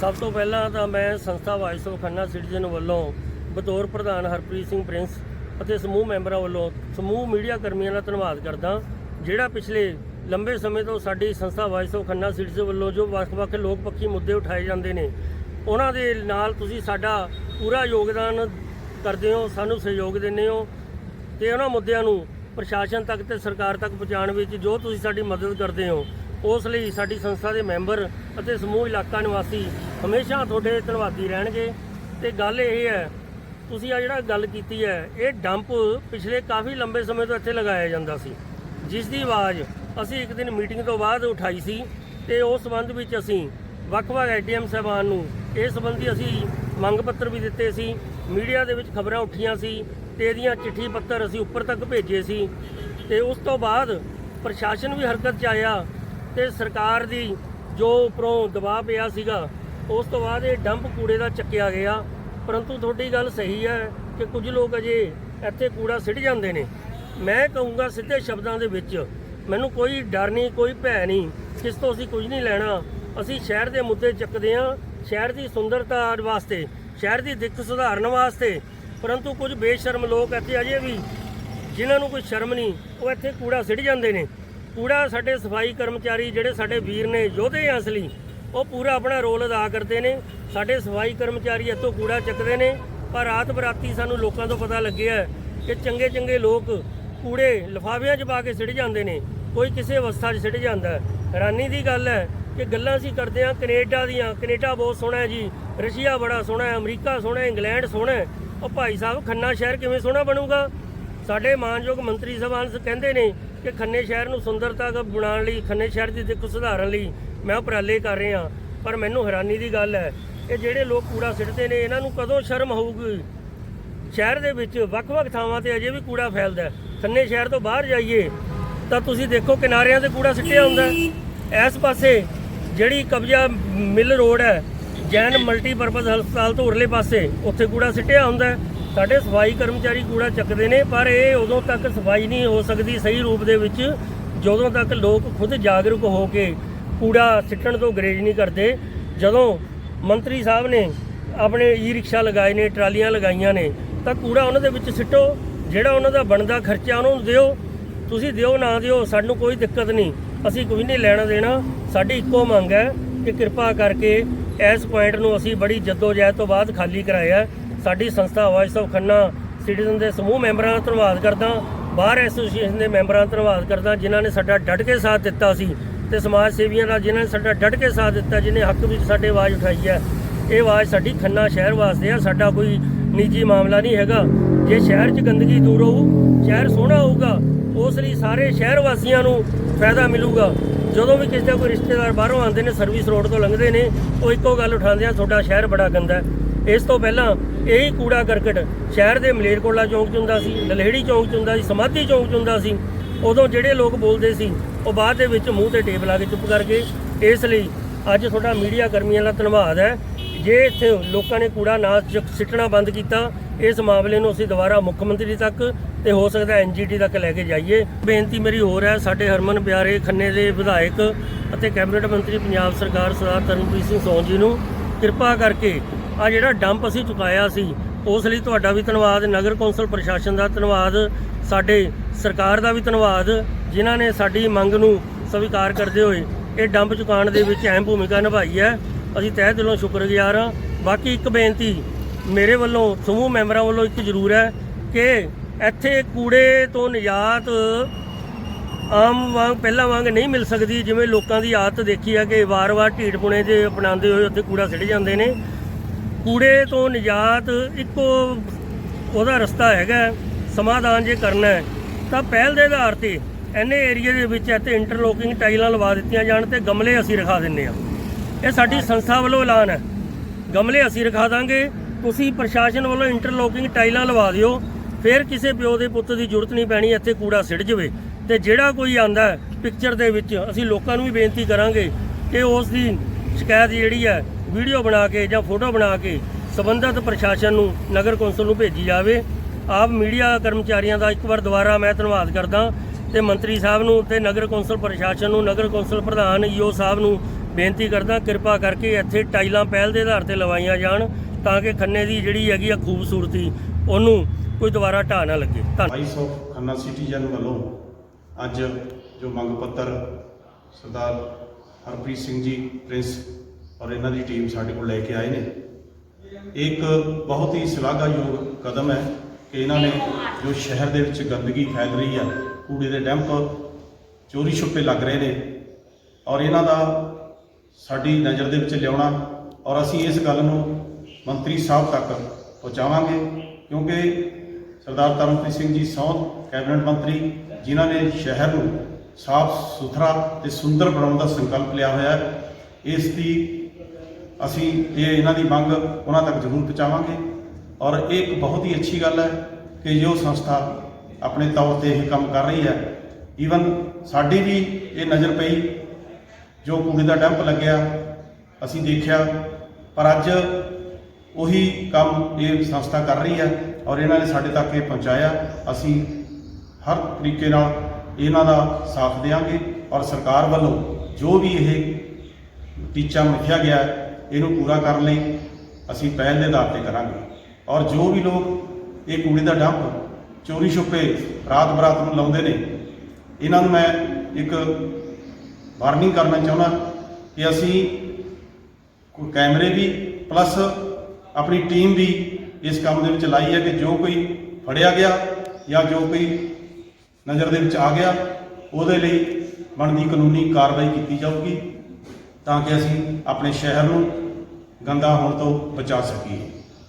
ਸਭ ਤੋਂ ਪਹਿਲਾਂ ਤਾਂ ਮੈਂ ਸੰਸਥਾ ਵਾਇਸ ਆਫ ਖੰਨਾ ਸਿਟੀਜ਼ਨ ਵੱਲੋਂ ਬਤੌਰ ਪ੍ਰਧਾਨ ਹਰਪ੍ਰੀਤ ਸਿੰਘ ਪ੍ਰਿੰਸ ਅਤੇ ਸਮੂਹ ਮੈਂਬਰਾਂ ਵੱਲੋਂ ਸਮੂਹ ਮੀਡੀਆ ਕਰਮੀਆਂ ਦਾ ਧੰਨਵਾਦ ਕਰਦਾ ਜਿਹੜਾ ਪਿਛਲੇ ਲੰਬੇ ਸਮੇਂ ਤੋਂ ਸਾਡੀ ਸੰਸਥਾ ਵਾਇਸ ਆਫ ਖੰਨਾ ਸਿਟੀਜ਼ਨ ਵੱਲੋਂ ਜੋ ਵੱਖ-ਵੱਖ ਲੋਕ ਪੱਖੀ ਮੁੱਦੇ ਉਠਾਏ ਜਾਂਦੇ ਨੇ, ਉਹਨਾਂ ਦੇ ਨਾਲ ਤੁਸੀਂ ਸਾਡਾ ਪੂਰਾ ਯੋਗਦਾਨ ਕਰਦੇ ਹੋ, ਸਾਨੂੰ ਸਹਿਯੋਗ ਦਿੰਦੇ ਹੋ ਤੇ ਉਹਨਾਂ ਮੁੱਦਿਆਂ ਨੂੰ ਪ੍ਰਸ਼ਾਸਨ ਤੱਕ ਤੇ ਸਰਕਾਰ ਤੱਕ ਪਹੁੰਚਾਉਣ ਵਿੱਚ ਜੋ ਤੁਸੀਂ ਸਾਡੀ ਮਦਦ ਕਰਦੇ ਹੋ, ਉਸ ਲਈ ਸਾਡੀ ਸੰਸਥਾ ਦੇ ਮੈਂਬਰ ਅਤੇ ਸਮੂਹ ਇਲਾਕਾ ਨਿਵਾਸੀ ਹਮੇਸ਼ਾ ਤੁਹਾਡੇ ਧੰਨਵਾਦੀ ਰਹਿਣਗੇ। ਤੇ ਗੱਲ ਇਹ ਹੈ, ਤੁਸੀਂ ਆ ਜਿਹੜਾ ਗੱਲ ਕੀਤੀ ਹੈ, ਇਹ ਡੰਪ ਪਿਛਲੇ ਕਾਫੀ ਲੰਬੇ ਸਮੇਂ ਤੋਂ ਇੱਥੇ ਲਗਾਇਆ ਜਾਂਦਾ ਸੀ। ਜਿਸ ਦੀ ਆਵਾਜ਼ ਅਸੀਂ ਇੱਕ ਦਿਨ ਮੀਟਿੰਗ ਤੋਂ ਬਾਅਦ ਉਠਾਈ ਸੀ ਤੇ ਉਸ ਸੰਬੰਧ ਵਿੱਚ ਅਸੀਂ ਵੱਖ-ਵੱਖ ਐਡੀਐਮ ਸਾਹਿਬਾਨ ਨੂੰ ਇਸ ਸੰਬੰਧੀ ਅਸੀਂ ਮੰਗ ਪੱਤਰ ਵੀ ਦਿੱਤੇ ਸੀ, ਮੀਡੀਆ ਦੇ ਵਿੱਚ ਖਬਰਾਂ ਉੱਠੀਆਂ ਸੀ ਤੇ ਇਹਦੀਆਂ ਚਿੱਠੀ ਪੱਤਰ ਅਸੀਂ ਉੱਪਰ ਤੱਕ ਭੇਜੇ ਸੀ। ਤੇ ਉਸ ਤੋਂ ਬਾਅਦ ਪ੍ਰਸ਼ਾਸਨ ਵੀ ਹਰਕਤ 'ਚ ਆਇਆ ਤੇ ਸਰਕਾਰ ਦੀ ਜੋ ਉੱਪਰੋਂ ਦਬਾਅ ਪਿਆ ਸੀਗਾ ਉਸ ਤੋਂ ਬਾਅਦ ਇਹ ਡੰਪ ਕੂੜੇ ਦਾ ਚੱਕਿਆ ਗਿਆ। ਪਰੰਤੂ ਤੁਹਾਡੀ ਗੱਲ ਸਹੀ ਹੈ ਕਿ ਕੁਝ ਲੋਕ ਅਜੇ ਇੱਥੇ ਕੂੜਾ ਸਿੱਟ ਜਾਂਦੇ ਨੇ। ਮੈਂ ਕਹੂੰਗਾ ਸਿੱਧੇ ਸ਼ਬਦਾਂ ਦੇ ਵਿੱਚ, ਮੈਨੂੰ ਕੋਈ ਡਰ ਨਹੀਂ, ਕੋਈ ਭੈ ਨਹੀਂ ਕਿਸ ਤੋਂ ਅਸੀਂ ਕੁਝ ਨਹੀਂ ਲੈਣਾ। ਅਸੀਂ ਸ਼ਹਿਰ ਦੇ ਮੁੱਦੇ ਚੱਕਦੇ ਹਾਂ, ਸ਼ਹਿਰ ਦੀ ਸੁੰਦਰਤਾ ਵਾਸਤੇ, ਸ਼ਹਿਰ ਦੀ ਦਿੱਖ ਸੁਧਾਰਨ ਵਾਸਤੇ। ਪਰੰਤੂ ਕੁਝ ਬੇਸ਼ਰਮ ਲੋਕ ਇੱਥੇ ਅਜੇ ਵੀ, ਜਿਨ੍ਹਾਂ ਨੂੰ ਕੋਈ ਸ਼ਰਮ ਨਹੀਂ, ਉਹ ਇੱਥੇ ਕੂੜਾ ਸਿੱਟ ਜਾਂਦੇ ਨੇ। ਕੂੜਾ ਸਾਡੇ ਸਫ਼ਾਈ ਕਰਮਚਾਰੀ ਜਿਹੜੇ ਸਾਡੇ ਵੀਰ ਨੇ, ਯੋਧੇ ਅਸਲੀ ਉਹ ਪੂਰਾ ਆਪਣਾ ਰੋਲ ਅਦਾ ਕਰਦੇ ਨੇ, ਸਾਡੇ ਸਫ਼ਾਈ ਕਰਮਚਾਰੀ ਇੱਥੋਂ ਕੂੜਾ ਚੱਕਦੇ ਨੇ, ਪਰ ਰਾਤ ਬਰਾਤੀ ਸਾਨੂੰ ਲੋਕਾਂ ਤੋਂ ਪਤਾ ਲੱਗਿਆ ਕਿ ਚੰਗੇ ਚੰਗੇ ਲੋਕ ਕੂੜੇ ਲਿਫਾਫਿਆਂ 'ਚ ਪਾ ਕੇ ਸਿੱਟ ਜਾਂਦੇ ਨੇ, ਕੋਈ ਕਿਸੇ ਅਵਸਥਾ 'ਚ ਸਿੱਟ ਜਾਂਦਾ ਹੈਰਾਨੀ ਦੀ ਗੱਲ ਹੈ ਕਿ ਗੱਲਾਂ ਅਸੀਂ ਕਰਦੇ ਹਾਂ ਕੈਨੇਡਾ ਦੀਆਂ, ਕੈਨੇਡਾ ਬਹੁਤ ਸੋਹਣਾ ਹੈ ਜੀ, ਰਸ਼ੀਆ ਬੜਾ ਸੋਹਣਾ ਹੈ, ਅਮਰੀਕਾ ਸੋਹਣਾ ਹੈ, ਇੰਗਲੈਂਡ ਸੋਹਣਾ ਹੈ। ਉਹ ਭਾਈ ਸਾਹਿਬ, ਖੰਨਾ ਸ਼ਹਿਰ ਕਿਵੇਂ ਸੋਹਣਾ ਬਣੂਗਾ? ਸਾਡੇ ਮਾਨਯੋਗ ਮੰਤਰੀ ਸਾਹਿਬਾਨ ਕਹਿੰਦੇ ਨੇ ਕਿ ਖੰਨੇ ਸ਼ਹਿਰ ਨੂੰ ਸੁੰਦਰਤਾ ਬਣਾਉਣ ਲਈ, ਖੰਨੇ ਸ਼ਹਿਰ ਦੀ ਦਿੱਖ ਸੁਧਾਰਨ ਲਈ ਮੈਂ ਉਪਰਾਲੇ ਕਰ ਰਿਹਾ, ਪਰ ਮੈਨੂੰ ਹੈਰਾਨੀ ਦੀ ਗੱਲ ਹੈ ਇਹ ਜਿਹੜੇ ਲੋਕ ਕੂੜਾ ਸਿੱਟਦੇ ਨੇ, ਇਹਨਾਂ ਨੂੰ ਕਦੋਂ ਸ਼ਰਮ ਹੋਊਗੀ? ਸ਼ਹਿਰ ਦੇ ਵਿੱਚ ਵੱਖ-ਵੱਖ ਥਾਵਾਂ ਤੇ ਅਜੇ ਵੀ ਕੂੜਾ ਫੈਲਦਾ ਖੰਨੇ ਸ਼ਹਿਰ ਤੋਂ ਬਾਹਰ ਜਾਈਏ, ਤਾਂ ਤੁਸੀਂ ਦੇਖੋ ਕਿਨਾਰਿਆਂ ਤੇ ਕੂੜਾ ਸਿੱਟਿਆ ਹੁੰਦਾ ਇਸ ਪਾਸੇ ਜਿਹੜੀ ਕਬਜ਼ਾ ਮਿਲ ਰੋਡ ਹੈ, ਜੈਨ ਮਲਟੀਪਰਪਸ ਹਸਪਤਾਲ ਤੋਂ ਉਰਲੇ ਪਾਸੇ, ਉੱਥੇ ਕੂੜਾ ਸਿੱਟਿਆ ਹੁੰਦਾ ਸਾਡੇ ਸਫ਼ਾਈ ਕਰਮਚਾਰੀ ਕੂੜਾ ਚੱਕਦੇ ਨੇ, ਪਰ ਇਹ ਉਦੋਂ ਤੱਕ ਸਫ਼ਾਈ ਨਹੀਂ ਹੋ ਸਕਦੀ ਸਹੀ ਰੂਪ ਦੇ ਵਿੱਚ, ਜਦੋਂ ਤੱਕ ਲੋਕ ਖੁਦ ਜਾਗਰੂਕ ਹੋ ਕੇ ਕੂੜਾ ਸਿੱਟਣ ਤੋਂ ਗਰੇਜ ਨਹੀਂ ਕਰਦੇ। ਜਦੋਂ ਮੰਤਰੀ ਸਾਹਿਬ ਨੇ ਆਪਣੇ ਈ ਰਿਕਸ਼ਾ ਲਗਾਏ ਨੇ, ਟਰਾਲੀਆਂ ਲਗਾਈਆਂ ਨੇ, ਤਾਂ ਕੂੜਾ ਉਹਨਾਂ ਦੇ ਵਿੱਚ ਸਿੱਟੋ। ਜਿਹੜਾ ਉਹਨਾਂ ਦਾ ਬਣਦਾ ਖਰਚਾ ਉਹਨਾਂ ਨੂੰ ਦਿਓ। ਤੁਸੀਂ ਦਿਓ, ਨਾ ਦਿਓ, ਸਾਨੂੰ ਕੋਈ ਦਿੱਕਤ ਨਹੀਂ। ਅਸੀਂ ਕੋਈ ਨਹੀਂ ਲੈਣਾ ਦੇਣਾ। ਸਾਡੀ ਇੱਕੋ ਮੰਗ ਹੈ ਕਿ ਕਿਰਪਾ ਕਰਕੇ ਇਸ ਪੁਆਇੰਟ ਨੂੰ ਅਸੀਂ ਬੜੀ ਜਦੋਜਹਿਦ ਤੋਂ ਬਾਅਦ ਖਾਲੀ ਕਰਾਇਆ ਸਾਡੀ ਸੰਸਥਾ ਵਾਇਸ ਆਫ ਖੰਨਾ ਸਿਟੀਜ਼ਨ ਦੇ ਸਮੂਹ ਮੈਂਬਰਾਂ ਦਾ ਧੰਨਵਾਦ ਕਰਦਾ। ਬਾਰ ਐਸੋਸੀਏਸ਼ਨ ਦੇ ਮੈਂਬਰਾਂ ਦਾ ਧੰਨਵਾਦ ਕਰਦਾ, ਜਿਨ੍ਹਾਂ ਨੇ ਸਾਡਾ ਡਟ ਕੇ ਸਾਥ ਦਿੱਤਾ ਸੀ। ਤੇ ਸਮਾਜ ਸੇਵੀਆਂ ਦਾ ਜਿਨ੍ਹਾਂ ਨੇ ਸਾਡਾ ਡਟ ਕੇ ਸਾਥ ਦਿੱਤਾ, ਜਿਨੇ ਹੱਕ ਵਿੱਚ ਸਾਡੇ ਆਵਾਜ਼ ਉਠਾਈ ਹੈ। ਇਹ ਆਵਾਜ਼ ਸਾਡੀ ਖੰਨਾ ਸ਼ਹਿਰ ਵਾਸਤੇ ਆ, ਸਾਡਾ ਕੋਈ ਨਿੱਜੀ ਮਾਮਲਾ ਨਹੀਂ ਹੈਗਾ। ਜੇ ਸ਼ਹਿਰ 'ਚ ਗੰਦਗੀ ਦੂਰ ਹੋਊ, ਸ਼ਹਿਰ ਸੋਹਣਾ ਹੋਊਗਾ, ਉਸ ਲਈ ਸਾਰੇ ਸ਼ਹਿਰ ਵਾਸੀਆਂ ਨੂੰ ਫਾਇਦਾ ਮਿਲੂਗਾ। ਜਦੋਂ ਵੀ ਕਿਸੇ ਦਾ ਕੋਈ ਰਿਸ਼ਤੇਦਾਰ ਬਾਹਰੋਂ ਆਉਂਦੇ ਨੇ ਸਰਵਿਸ ਰੋਡ ਤੋਂ ਲੰਘਦੇ ਨੇ, ਉਹ ਇੱਕੋ ਗੱਲ ਉਠਾਉਂਦੇ ਆ, ਤੁਹਾਡਾ ਸ਼ਹਿਰ ਬੜਾ ਗੰਦਾ ਹੈ। ਇਸ ਤੋਂ ਪਹਿਲਾਂ ਇਹੀ ਕੂੜਾ ਕਰਕਟ ਸ਼ਹਿਰ ਦੇ ਮਲੇਰਕੋਟਲਾ ਚੌਂਕ 'ਚ ਹੁੰਦਾ ਸੀ ਲਲਹੇੜੀ ਚੌਂਕ 'ਚ ਹੁੰਦਾ ਸੀ, ਸਮਾਧੀ ਚੌਂਕ 'ਚ ਹੁੰਦਾ ਸੀ। ਉਦੋਂ ਜਿਹੜੇ ਲੋਕ ਬੋਲਦੇ ਸੀ, ਉਹ ਬਾਅਦ ਦੇ ਵਿੱਚ ਮੂੰਹ ਤੇ ਟੇਪ ਲਾ ਕੇ ਚੁੱਪ ਕਰ ਗਏ। ਇਸ ਲਈ ਅੱਜ ਤੁਹਾਡਾ ਮੀਡੀਆ ਕਰਮੀਆਂ ਦਾ ਧੰਨਵਾਦ ਹੈ। ਜੇ ਇੱਥੇ ਲੋਕਾਂ ਨੇ ਕੂੜਾ ਨਾ ਚ- ਸਿੱਟਣਾ ਬੰਦ ਕੀਤਾ, ਇਸ ਮਾਮਲੇ ਨੂੰ ਅਸੀਂ ਦੁਬਾਰਾ ਮੁੱਖ ਮੰਤਰੀ ਤੱਕ ਤੇ ਹੋ ਸਕਦਾ ਐਨਜੀਟੀ ਤੱਕ ਲੈ ਕੇ ਜਾਈਏ। ਬੇਨਤੀ ਮੇਰੀ ਹੋਰ ਹੈ, ਸਾਡੇ ਹਰਮਨ ਪਿਆਰੇ ਖੰਨੇ ਦੇ ਵਿਧਾਇਕ ਅਤੇ ਕੈਬਨਿਟ ਮੰਤਰੀ ਪੰਜਾਬ ਸਰਕਾਰ ਸਰਦਾਰ ਤਰਨਪ੍ਰੀਤ ਸਿੰਘ ਸੋਨ ਜੀ ਨੂੰ ਕਿਰਪਾ ਕਰਕੇ ਆ ਜਿਹੜਾ ਡੰਪ ਅਸੀਂ ਚੁਕਾਇਆ ਸੀ ਉਸ ਲਈ ਤੁਹਾਡਾ ਵੀ ਧੰਨਵਾਦ, ਨਗਰ ਕੌਂਸਲ ਪ੍ਰਸ਼ਾਸਨ ਦਾ ਧੰਨਵਾਦ, ਸਾਡੇ ਸਰਕਾਰ ਦਾ ਵੀ ਧੰਨਵਾਦ, ਜਿਨ੍ਹਾਂ ਨੇ ਸਾਡੀ ਮੰਗ ਨੂੰ ਸਵੀਕਾਰ ਕਰਦੇ ਹੋਏ ਇਹ ਡੰਪ ਚੁਕਾਉਣ ਦੇ ਵਿੱਚ ਅਹਿਮ ਭੂਮਿਕਾ ਨਿਭਾਈ ਹੈ। ਅਸੀਂ ਤਹਿ ਦਿਲੋਂ ਸ਼ੁਕਰਗੁਜ਼ਾਰ ਹਾਂ। ਬਾਕੀ ਇੱਕ ਬੇਨਤੀ ਮੇਰੇ ਵੱਲੋਂ, ਸਮੂਹ ਮੈਂਬਰਾਂ ਵੱਲੋਂ ਇੱਕ ਜ਼ਰੂਰ ਹੈ ਕਿ ਇੱਥੇ ਕੂੜੇ ਤੋਂ ਨਿਜਾਤ ਆਮ ਵਾਂਗ, ਪਹਿਲਾਂ ਵਾਂਗ ਨਹੀਂ ਮਿਲ ਸਕਦੀ, ਜਿਵੇਂ ਲੋਕਾਂ ਦੀ ਆਦਤ ਦੇਖੀ ਹੈ ਕਿ ਵਾਰ-ਵਾਰ ਢੀਡ ਪੁਣੇ ਦੇ ਅਪਣਾਉਂਦੇ ਹੋਏ ਉੱਥੇ ਕੂੜਾ ਸਿੱਟ ਜਾਂਦੇ ਨੇ। ਕੂੜੇ ਤੋਂ ਨਿਜਾਤ ਇੱਕੋ ਉਹਦਾ ਰਸਤਾ ਹੈਗਾ, ਸਮਾਧਾਨ ਜੇ ਕਰਨਾ ਹੈ, ਤਾਂ ਪਹਿਲ ਦੇ ਆਧਾਰ ਤੇ ਐਨੇ ਏਰੀਆ ਦੇ ਵਿੱਚ ਇੱਥੇ ਇੰਟਰਲੋਕਿੰਗ ਟਾਈਲਾਂ ਲਵਾ ਦਿੱਤੀਆਂ ਜਾਣ ਤੇ ਗਮਲੇ ਅਸੀਂ ਰਖਾ ਦਿੰਨੇ ਆ ਇਹ ਸਾਡੀ ਸੰਸਥਾ ਵੱਲੋਂ ਐਲਾਨ ਹੈ। ਗਮਲੇ ਅਸੀਂ ਰਖਾ ਦਾਂਗੇ, ਤੁਸੀਂ ਪ੍ਰਸ਼ਾਸਨ ਵੱਲੋਂ ਇੰਟਰਲੋਕਿੰਗ ਟਾਈਲਾਂ ਲਵਾ ਦਿਓ, ਫਿਰ ਕਿਸੇ ਪਿਓ ਦੇ ਪੁੱਤ ਦੀ ਜ਼ਰੂਰਤ ਨਹੀਂ ਪੈਣੀ, ਇੱਥੇ ਕੂੜਾ ਸਿੱਟ ਜਵੇ। ਤੇ ਜਿਹੜਾ ਕੋਈ ਆਂਦਾ ਪਿਕਚਰ ਦੇ ਵਿੱਚ, ਅਸੀਂ ਲੋਕਾਂ ਨੂੰ ਵੀ ਬੇਨਤੀ ਕਰਾਂਗੇ ਕਿ ਉਸ ਦੀ ਸ਼ਿਕਾਇਤ ਜਿਹੜੀ ਹੈ ਵੀਡੀਓ ਬਣਾ ਕੇ ਜਾਂ ਫੋਟੋ ਬਣਾ ਕੇ ਸਬੰਧਤ ਪ੍ਰਸ਼ਾਸਨ ਨੂੰ, ਨਗਰ ਕੌਂਸਲ ਨੂੰ ਭੇਜੀ ਜਾਵੇ। ਆਪ ਮੀਡੀਆ ਕਰਮਚਾਰੀਆਂ ਦਾ ਇੱਕ ਵਾਰ ਦੁਬਾਰਾ ਮੈਂ ਧੰਨਵਾਦ ਕਰਦਾ ਤੇ ਮੰਤਰੀ ਸਾਹਿਬ ਨੂੰ ਤੇ ਨਗਰ ਕੌਂਸਲ ਪ੍ਰਸ਼ਾਸਨ ਨੂੰ, ਨਗਰ ਕੌਂਸਲ ਪ੍ਰਧਾਨ ਈਓ ਸਾਹਿਬ ਨੂੰ ਬੇਨਤੀ ਕਰਦਾ, ਕਿਰਪਾ ਕਰਕੇ ਇੱਥੇ ਟਾਈਲਾਂ ਪਹਿਲ ਦੇ ਆਧਾਰ ਤੇ ਲਵਾਈਆਂ ਜਾਣ ਤਾਂ ਕਿ ਖੰਨੇ ਦੀ ਜਿਹੜੀ ਹੈਗੀ ਆ ਖੂਬਸੂਰਤੀ, ਉਹਨੂੰ ਕੋਈ ਦੁਬਾਰਾ ਢਾਹ ਨਾ ਲੱਗੇ। ਧੰਨਵਾਦ ਵਾਈਸ ਆਫ ਖੰਨਾ ਸਿਟੀਜ਼ਨ ਵੱਲੋਂ ਅੱਜ ਜੋ ਮੰਗ ਪੱਤਰ ਸਰਦਾਰ ਹਰਪ੍ਰੀਤ ਸਿੰਘ ਜੀ, ਪ੍ਰਿੰਸ, ਔਰ ਇਹਨਾਂ ਦੀ ਟੀਮ ਸਾਡੇ ਕੋਲ ਲੈ ਕੇ ਆਏ ਨੇ। ਇੱਕ ਬਹੁਤ ਹੀ ਸ਼ਲਾਘਾਯੋਗ ਕਦਮ ਹੈ ਕਿ ਇਹਨਾਂ ਨੇ ਜੋ ਸ਼ਹਿਰ ਦੇ ਵਿੱਚ ਗੰਦਗੀ ਫੈਲ ਰਹੀ ਹੈ ਕੂੜੇ ਦੇ ਡੈਂਪ ਚੋਰੀ ਛੁਪੇ ਲੱਗ ਰਹੇ ਨੇ, ਔਰ ਇਹਨਾਂ ਦਾ ਸਾਡੀ ਨਜ਼ਰ ਦੇ ਵਿੱਚ ਲਿਆਉਣਾ, ਔਰ ਅਸੀਂ ਇਸ ਗੱਲ ਨੂੰ ਮੰਤਰੀ ਸਾਹਿਬ ਤੱਕ ਪਹੁੰਚਾਵਾਂਗੇ, ਕਿਉਂਕਿ ਸਰਦਾਰ ਤਰਨਪ੍ਰੀਤ ਸਿੰਘ ਜੀ ਸੌਂਦ ਕੈਬਨਿਟ ਮੰਤਰੀ, ਜਿਨ੍ਹਾਂ ਨੇ ਸ਼ਹਿਰ ਨੂੰ ਸਾਫ਼ ਸੁਥਰਾ ਤੇ ਸੁੰਦਰ ਬਣਾਉਣ ਦਾ ਸੰਕਲਪ ਲਿਆ ਹੋਇਆ ਹੈ। ਇਸ ਦੀ ਅਸੀਂ ਇਹ ਇਹਨਾਂ ਦੀ ਮੰਗ ਉਹਨਾਂ ਤੱਕ ਜ਼ਰੂਰ ਪਹੁੰਚਾਵਾਂਗੇ। ਔਰ ਇਹ ਇੱਕ ਬਹੁਤ ਹੀ ਅੱਛੀ ਗੱਲ ਹੈ ਕਿ ਜੋ ਸੰਸਥਾ ਆਪਣੇ ਤੌਰ ਤੇ ਇਹ ਕੰਮ ਕਰ ਰਹੀ ਹੈ ਈਵਨ ਸਾਡੀ ਵੀ ਇਹ ਨਜ਼ਰ ਪਈ, ਜੋ ਕੂੜੇ ਦਾ ਡੰਪ ਲੱਗਿਆ, ਅਸੀਂ ਦੇਖਿਆ, ਪਰ ਅੱਜ ਉਹੀ ਕੰਮ ਇਹ ਸੰਸਥਾ ਕਰ ਰਹੀ ਹੈ ਔਰ ਇਹਨਾਂ ਨੇ ਸਾਡੇ ਤੱਕ ਇਹ ਪਹੁੰਚਾਇਆ। ਅਸੀਂ ਹਰ ਤਰੀਕੇ ਨਾਲ ਇਹਨਾਂ ਦਾ ਸਾਥ ਦੇਵਾਂਗੇ ਔਰ ਸਰਕਾਰ ਵੱਲੋਂ ਜੋ ਵੀ ਇਹ ਟੀਚਾ ਮਿਥਿਆ ਗਿਆ ਇਹਨੂੰ ਪੂਰਾ ਕਰਨ ਲਈ ਅਸੀਂ ਪਹਿਲ ਦੇ ਆਧਾਰ ਤੇ ਕਰਾਂਗੇ। ਔਰ ਜੋ ਵੀ ਲੋਕ ਇਹ ਕੂੜੇ ਦਾ ਡੰਪ, ਚੋਰੀ ਛੁਪੇ ਰਾਤ ਬਰਾਤ ਨੂੰ ਲਾਉਂਦੇ ਨੇ, ਇਹਨਾਂ ਨੂੰ ਮੈਂ ਇੱਕ ਵਾਰਨਿੰਗ ਕਰਨਾ ਚਾਹੁੰਦਾ ਕਿ ਅਸੀਂ ਕੈਮਰੇ ਵੀ ਪਲੱਸ ਆਪਣੀ ਟੀਮ ਵੀ ਇਸ ਕੰਮ ਦੇ ਵਿੱਚ ਲਾਈ ਹੈ ਕਿ ਜੋ ਕੋਈ ਫੜਿਆ ਗਿਆ ਜਾਂ ਜੋ ਕੋਈ ਨਜ਼ਰ ਦੇ ਵਿੱਚ ਆ ਗਿਆ। ਉਹਦੇ ਲਈ ਬਣਦੀ ਕਾਨੂੰਨੀ ਕਾਰਵਾਈ ਕੀਤੀ ਜਾਊਗੀ ਤਾਂ ਕਿ ਅਸੀਂ ਆਪਣੇ ਸ਼ਹਿਰ ਨੂੰ ਗੰਦਾ ਹੋਣ ਤੋਂ ਬਚਾ ਸਕੀਏ।